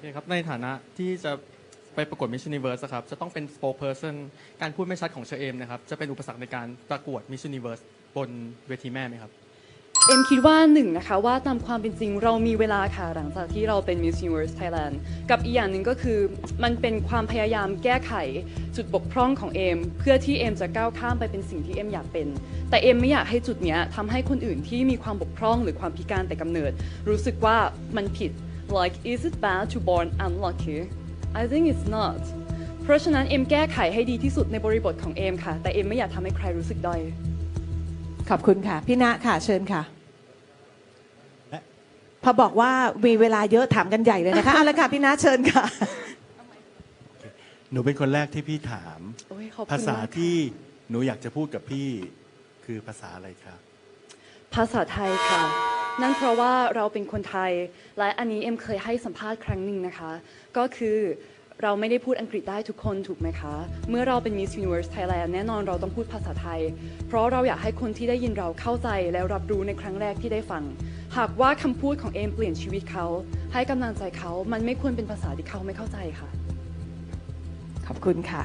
เคครับ ในฐานะที่จะไปประกวด Miss Universe อะครับ จะต้องเป็น spokesperson การพูดไม่ชัดของเชอเอมนะครับ จะเป็นอุปสรรคในการประกวด Miss Universe บนเวทีแม่ไหมครับ เอ็มคิดว่าหนึ่งนะคะว่าตามความเป็นจริงเรามีเวลาค่ะ หลังจากที่เราเป็น Miss Universe Thailand กับอีกอย่างหนึ่งก็คือ มันเป็นความพยายามแก้ไขจุดบกพร่องของเอมเพื่อที่เอมจะก้าวข้ามไปเป็นสิ่งที่เอมอยากเป็น แต่เอมไม่อยากให้จุดเนี้ยทำให้คนอื่นที่มีความบกพร่องหรือความพิการแต่กำเนิด รู้สึกว่ามันผิด like is it bad to born unlucky I think it's not เพราะฉะนั้นเอมแก้ไขให้ดีที่สุดในบริบทของเอมค่ะ แต่เอมไม่อยากทำให้ใครรู้สึกด้อยขอบคุณค่ะ พี่ณค่ะ เชิญค่ะและพอบอกว่ามีเวลาเยอะถามกันใหญ่เลยนะคะเอาละค่ะ พี่ณเชิญค่ะ หนูเป็นคนแรกที่พี่ถาม โอ้ยขอบคุณภาษามากค่ะ ที่หนูอยากจะพูดกับพี่คือภาษาอะไรครับ ภาษาไทยค่ะ นั่นเพราะว่าเราเป็นคนไทย และอันนี้เอ็มเคยให้สัมภาษณ์ครั้งหนึ่งนะคะ ก็คือเราไม่ได้พูดอังกฤษได้ทุกคนถูกไหมคะ เมื่อเราเป็น Miss Universe Thailand แน่นอนเราต้องพูดภาษาไทย เพราะเราอยากให้คนที่ได้ยินเราเข้าใจและรับรู้ในครั้งแรกที่ได้ฟัง หากว่าคำพูดของเอมเปลี่ยนชีวิตเขา ให้กำลังใจเขา มันไม่ควรเป็นภาษาที่เขาไม่เข้าใจค่ะ ขอบคุณค่ะ